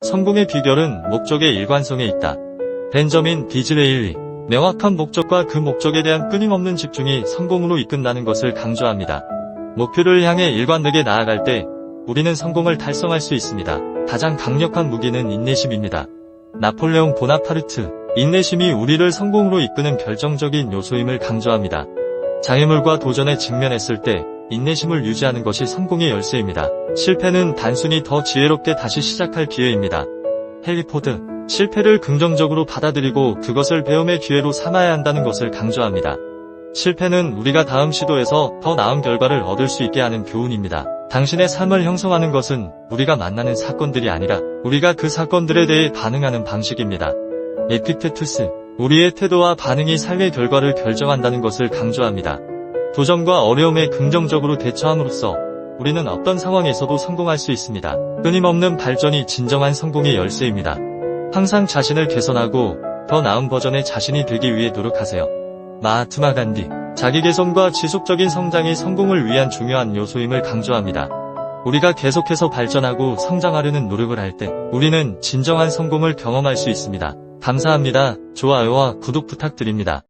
성공의 비결은 목적의 일관성에 있다. 벤저민 디즈레일리. 명확한 목적과 그 목적에 대한 끊임없는 집중이 성공으로 이끈다는 것을 강조합니다. 목표를 향해 일관되게 나아갈 때 우리는 성공을 달성할 수 있습니다. 가장 강력한 무기는 인내심입니다. 나폴레옹 보나파르트. 인내심이 우리를 성공으로 이끄는 결정적인 요소임을 강조합니다. 장애물과 도전에 직면했을 때 인내심을 유지하는 것이 성공의 열쇠입니다. 실패는 단순히 더 지혜롭게 다시 시작할 기회입니다. 헨리포드, 실패를 긍정적으로 받아들이고 그것을 배움의 기회로 삼아야 한다는 것을 강조합니다. 실패는 우리가 다음 시도에서 더 나은 결과를 얻을 수 있게 하는 교훈입니다. 당신의 삶을 형성하는 것은 우리가 만나는 사건들이 아니라 우리가 그 사건들에 대해 반응하는 방식입니다. 에피테투스, 우리의 태도와 반응이 삶의 결과를 결정한다는 것을 강조합니다. 도전과 어려움에 긍정적으로 대처함으로써 우리는 어떤 상황에서도 성공할 수 있습니다. 끊임없는 발전이 진정한 성공의 열쇠입니다. 항상 자신을 개선하고 더 나은 버전의 자신이 되기 위해 노력하세요. 마하트마 간디, 자기 개선과 지속적인 성장이 성공을 위한 중요한 요소임을 강조합니다. 우리가 계속해서 발전하고 성장하려는 노력을 할 때 우리는 진정한 성공을 경험할 수 있습니다. 감사합니다. 좋아요와 구독 부탁드립니다.